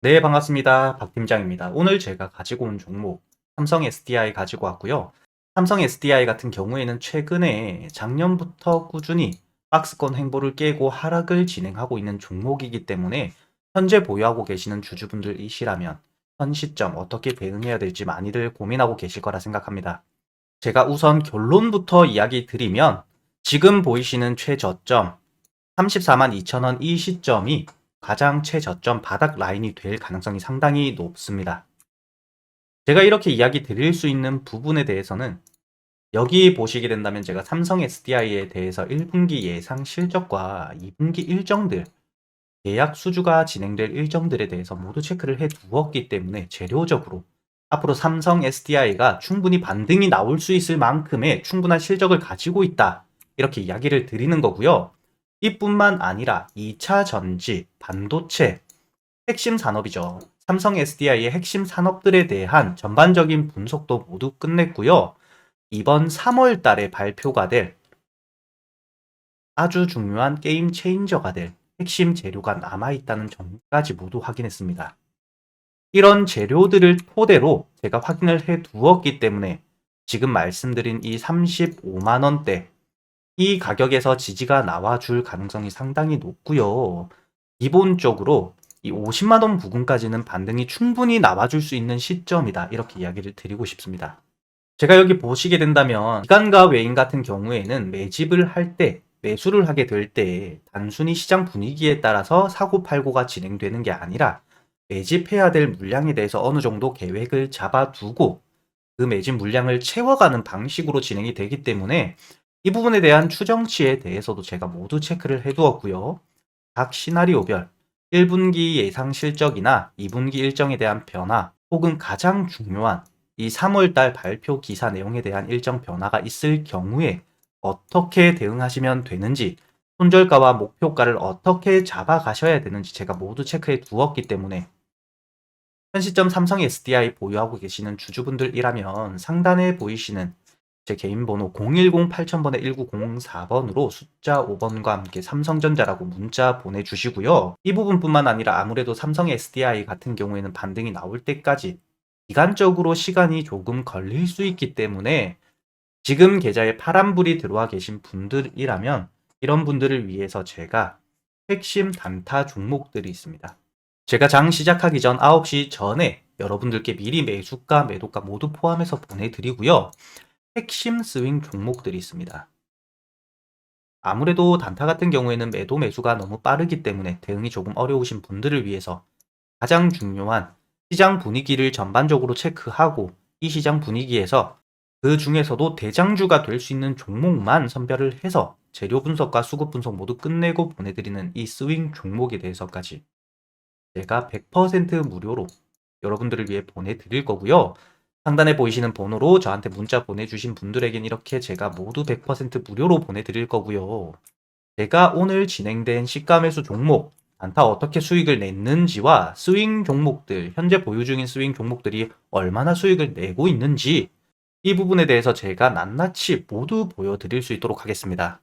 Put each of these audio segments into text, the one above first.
네, 반갑습니다. 박 팀장입니다. 오늘 제가 가지고 온 종목 삼성 SDI 가지고 왔고요. 삼성 SDI 같은 경우에는 최근에 작년부터 꾸준히 박스권 행보를 깨고 하락을 진행하고 있는 종목이기 때문에 현재 보유하고 계시는 주주분들이시라면 현 시점 어떻게 대응해야 될지 많이들 고민하고 계실 거라 생각합니다. 제가 우선 결론부터 이야기 드리면 지금 보이시는 최저점 34만 2천원 이 시점이 가장 최저점 바닥 라인이 될 가능성이 상당히 높습니다. 제가 이렇게 이야기 드릴 수 있는 부분에 대해서는 여기 보시게 된다면 제가 삼성 SDI에 대해서 1분기 예상 실적과 2분기 일정들, 계약 수주가 진행될 일정들에 대해서 모두 체크를 해 두었기 때문에 재료적으로 앞으로 삼성 SDI가 충분히 반등이 나올 수 있을 만큼의 충분한 실적을 가지고 있다. 이렇게 이야기를 드리는 거고요. 이뿐만 아니라 2차 전지, 반도체, 핵심 산업이죠. 삼성 SDI의 핵심 산업들에 대한 전반적인 분석도 모두 끝냈고요. 이번 3월 달에 발표가 될 아주 중요한 게임 체인저가 될 핵심 재료가 남아있다는 점까지 모두 확인했습니다. 이런 재료들을 토대로 제가 확인을 해 두었기 때문에 지금 말씀드린 이 35만원대 이 가격에서 지지가 나와줄 가능성이 상당히 높고요. 기본적으로 이 50만 원 부근까지는 반등이 충분히 나와줄 수 있는 시점이다. 이렇게 이야기를 드리고 싶습니다. 제가 여기 보시게 된다면 기관과 외인 같은 경우에는 매집을 할 때 매수를 하게 될 때 단순히 시장 분위기에 따라서 사고 팔고가 진행되는 게 아니라 매집해야 될 물량에 대해서 어느 정도 계획을 잡아두고 그 매집 물량을 채워가는 방식으로 진행이 되기 때문에 이 부분에 대한 추정치에 대해서도 제가 모두 체크를 해두었고요. 각 시나리오별 1분기 예상 실적이나 2분기 일정에 대한 변화 혹은 가장 중요한 이 3월달 발표 기사 내용에 대한 일정 변화가 있을 경우에 어떻게 대응하시면 되는지 손절가와 목표가를 어떻게 잡아가셔야 되는지 제가 모두 체크해 두었기 때문에 현 시점 삼성 SDI 보유하고 계시는 주주분들이라면 상단에 보이시는 제 개인 번호 010-8000번에 1904번으로 숫자 5번과 함께 삼성전자라고 문자 보내주시고요. 이 부분뿐만 아니라 아무래도 삼성 SDI 같은 경우에는 반등이 나올 때까지 기간적으로 시간이 조금 걸릴 수 있기 때문에 지금 계좌에 파란불이 들어와 계신 분들이라면 이런 분들을 위해서 제가 핵심 단타 종목들이 있습니다. 제가 장 시작하기 전 9시 전에 여러분들께 미리 매수가, 매도가 모두 포함해서 보내드리고요. 핵심 스윙 종목들이 있습니다. 아무래도 단타 같은 경우에는 매도 매수가 너무 빠르기 때문에 대응이 조금 어려우신 분들을 위해서 가장 중요한 시장 분위기를 전반적으로 체크하고 이 시장 분위기에서 그 중에서도 대장주가 될 수 있는 종목만 선별을 해서 재료 분석과 수급 분석 모두 끝내고 보내드리는 이 스윙 종목에 대해서까지 제가 100% 무료로 여러분들을 위해 보내드릴 거고요. 상단에 보이시는 번호로 저한테 문자 보내주신 분들에겐 이렇게 제가 모두 100% 무료로 보내드릴 거고요. 제가 오늘 진행된 시가매수 종목, 단타 어떻게 수익을 냈는지와 스윙 종목들, 현재 보유 중인 스윙 종목들이 얼마나 수익을 내고 있는지 이 부분에 대해서 제가 낱낱이 모두 보여드릴 수 있도록 하겠습니다.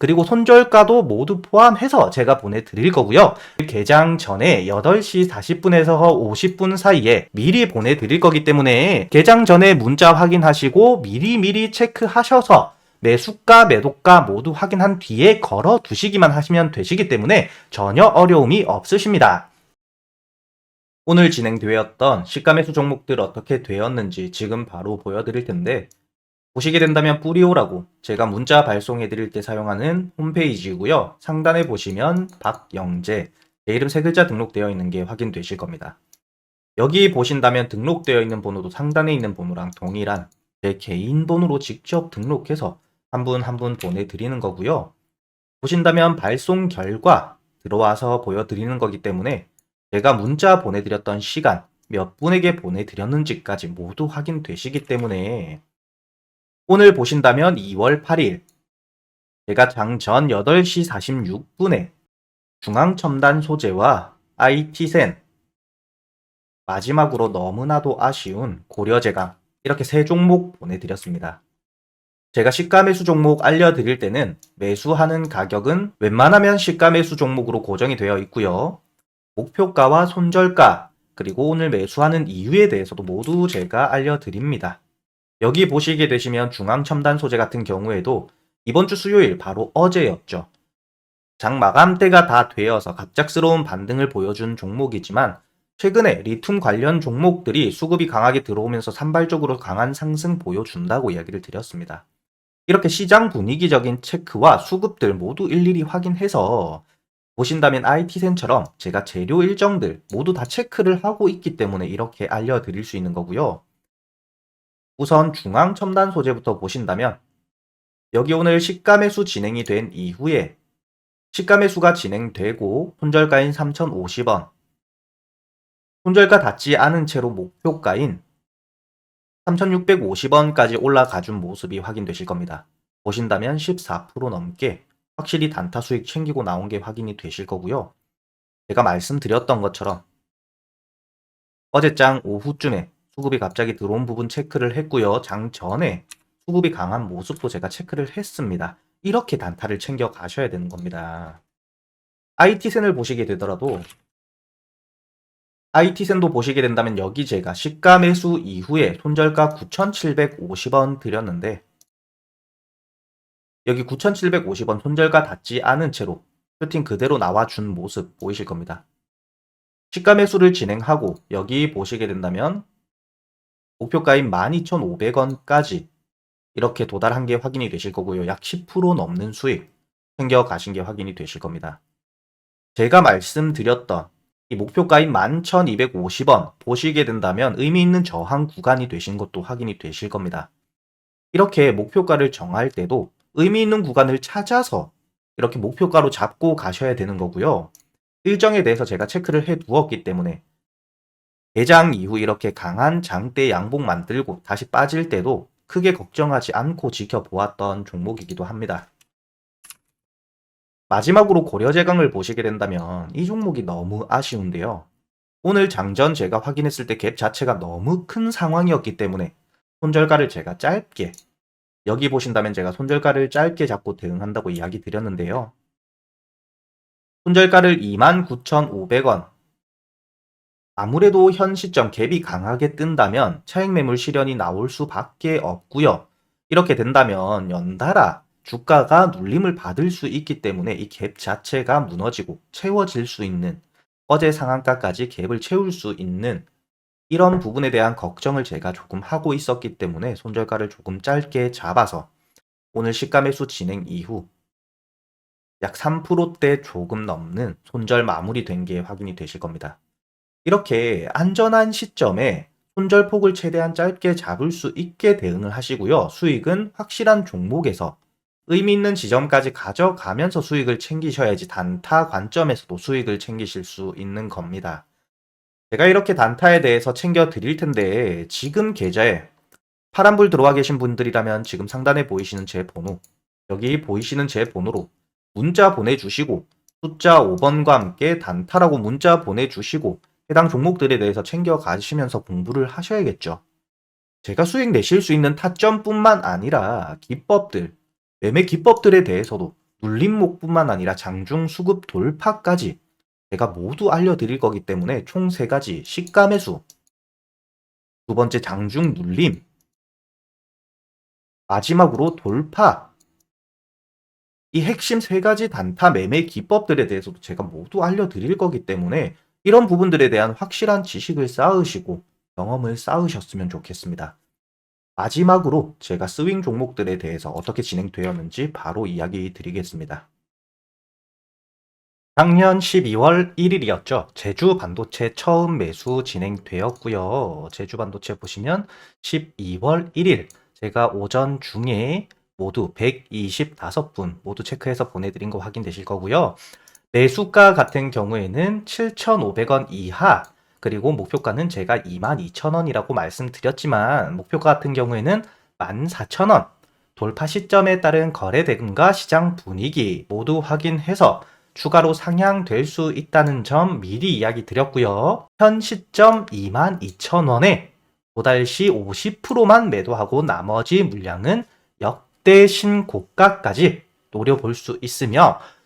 그리고 손절가도 모두 포함해서 제가 보내드릴 거고요. 개장 전에 8시 40분에서 50분 사이에 미리 보내드릴 거기 때문에 개장 전에 문자 확인하시고 미리미리 체크하셔서 매수가, 매도가 모두 확인한 뒤에 걸어 두시기만 하시면 되시기 때문에 전혀 어려움이 없으십니다. 오늘 진행되었던 시가 매수 종목들 어떻게 되었는지 지금 바로 보여드릴 텐데 보시게 된다면 뿌리오라고 제가 문자 발송해 드릴 때 사용하는 홈페이지고요. 상단에 보시면 박영재 제 이름 세 글자 등록되어 있는 게 확인되실 겁니다. 여기 보신다면 등록되어 있는 번호도 상단에 있는 번호랑 동일한 제 개인 번호로 직접 등록해서 한 분 한 분 보내드리는 거고요. 보신다면 발송 결과 들어와서 보여드리는 거기 때문에 제가 문자 보내드렸던 시간 몇 분에게 보내드렸는지까지 모두 확인되시기 때문에 오늘 보신다면 2월 8일 제가 장전 8시 46분에 중앙첨단 소재와 IT센 마지막으로 너무나도 아쉬운 고려제강 이렇게 세 종목 보내드렸습니다. 제가 시가 매수 종목 알려드릴 때는 매수하는 가격은 웬만하면 시가 매수 종목으로 고정이 되어 있고요. 목표가와 손절가 그리고 오늘 매수하는 이유에 대해서도 모두 제가 알려드립니다. 여기 보시게 되시면 중앙 첨단 소재 같은 경우에도 이번 주 수요일 바로 어제였죠. 장 마감대가 다 되어서 갑작스러운 반등을 보여준 종목이지만 최근에 리튬 관련 종목들이 수급이 강하게 들어오면서 산발적으로 강한 상승 보여준다고 이야기를 드렸습니다. 이렇게 시장 분위기적인 체크와 수급들 모두 일일이 확인해서 보신다면 IT센처럼 제가 재료 일정들 모두 다 체크를 하고 있기 때문에 이렇게 알려드릴 수 있는 거고요. 우선 중앙 첨단 소재부터 보신다면 여기 오늘 매수 진행이 된 이후에 매수가 진행되고 손절가인 3,050원 손절가 닿지 않은 채로 목표가인 3,650원까지 올라가 준 모습이 확인되실 겁니다. 보신다면 14% 넘게 확실히 단타 수익 챙기고 나온 게 확인이 되실 거고요. 제가 말씀드렸던 것처럼 어제장 오후쯤에 수급이 갑자기 들어온 부분 체크를 했고요. 장 전에 수급이 강한 모습도 제가 체크를 했습니다. 이렇게 단타를 챙겨 가셔야 되는 겁니다. IT센을 보시게 되더라도 IT센도 보시게 된다면 여기 제가 시가 매수 이후에 손절가 9,750원 드렸는데 여기 9,750원 손절가 닿지 않은 채로 슈팅 그대로 나와준 모습 보이실 겁니다. 시가 매수를 진행하고 여기 보시게 된다면 목표가인 12,500원까지 이렇게 도달한 게 확인이 되실 거고요. 약 10% 넘는 수익 챙겨 가신 게 확인이 되실 겁니다. 제가 말씀드렸던 이 목표가인 11,250원 보시게 된다면 의미 있는 저항 구간이 되신 것도 확인이 되실 겁니다. 이렇게 목표가를 정할 때도 의미 있는 구간을 찾아서 이렇게 목표가로 잡고 가셔야 되는 거고요. 일정에 대해서 제가 체크를 해 두었기 때문에 대장 이후 이렇게 강한 장대 양봉 만들고 다시 빠질 때도 크게 걱정하지 않고 지켜보았던 종목이기도 합니다. 마지막으로 고려제강을 보시게 된다면 이 종목이 너무 아쉬운데요. 오늘 장전 제가 확인했을 때 갭 자체가 너무 큰 상황이었기 때문에 손절가를 제가 짧게 여기 보신다면 제가 손절가를 짧게 잡고 대응한다고 이야기 드렸는데요. 손절가를 29,500원 아무래도 현 시점 갭이 강하게 뜬다면 차익 매물 실현이 나올 수밖에 없고요. 이렇게 된다면 연달아 주가가 눌림을 받을 수 있기 때문에 이 갭 자체가 무너지고 채워질 수 있는 어제 상한가까지 갭을 채울 수 있는 이런 부분에 대한 걱정을 제가 조금 하고 있었기 때문에 손절가를 조금 짧게 잡아서 오늘 시가 매수 진행 이후 약 3%대 조금 넘는 손절 마무리된 게 확인이 되실 겁니다. 이렇게 안전한 시점에 손절 폭을 최대한 짧게 잡을 수 있게 대응을 하시고요. 수익은 확실한 종목에서 의미 있는 지점까지 가져가면서 수익을 챙기셔야지 단타 관점에서도 수익을 챙기실 수 있는 겁니다. 제가 이렇게 단타에 대해서 챙겨 드릴 텐데 지금 계좌에 파란불 들어와 계신 분들이라면 지금 상단에 보이시는 제 번호 여기 보이시는 제 번호로 문자 보내주시고 숫자 5번과 함께 단타라고 문자 보내주시고 해당 종목들에 대해서 챙겨 가시면서 공부를 하셔야겠죠. 제가 수익 내실 수 있는 타점뿐만 아니라 기법들, 매매 기법들에 대해서도 눌림목뿐만 아니라 장중 수급 돌파까지 제가 모두 알려드릴 거기 때문에 총세 가지 시가 매수, 두 번째 장중 눌림, 마지막으로 돌파. 이 핵심 세 가지 단타 매매 기법들에 대해서도 제가 모두 알려드릴 거기 때문에 이런 부분들에 대한 확실한 지식을 쌓으시고 경험을 쌓으셨으면 좋겠습니다. 마지막으로 제가 스윙 종목들에 대해서 어떻게 진행되었는지 바로 이야기 드리겠습니다. 작년 12월 1일이었죠. 제주 반도체 처음 매수 진행되었고요. 제주 반도체 보시면 12월 1일 제가 오전 중에 모두 125분 모두 체크해서 보내드린 거 확인되실 거고요. 매수가 같은 경우에는 7,500원 이하 그리고 목표가는 제가 22,000원이라고 말씀드렸지만 목표가 같은 경우에는 14,000원 돌파 시점에 따른 거래 대금과 시장 분위기 모두 확인해서 추가로 상향될 수 있다는 점 미리 이야기 드렸고요. 현 시점 22,000원에 도달시 50%만 매도하고 나머지 물량은 역대 신고가까지 노려볼 수 있으며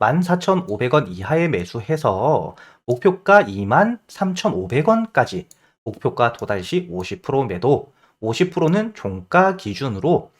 14,500원 이하에 매수해서 목표가 23,500원까지 목표가 도달 시 50% 매도 50%는 종가 기준으로 아,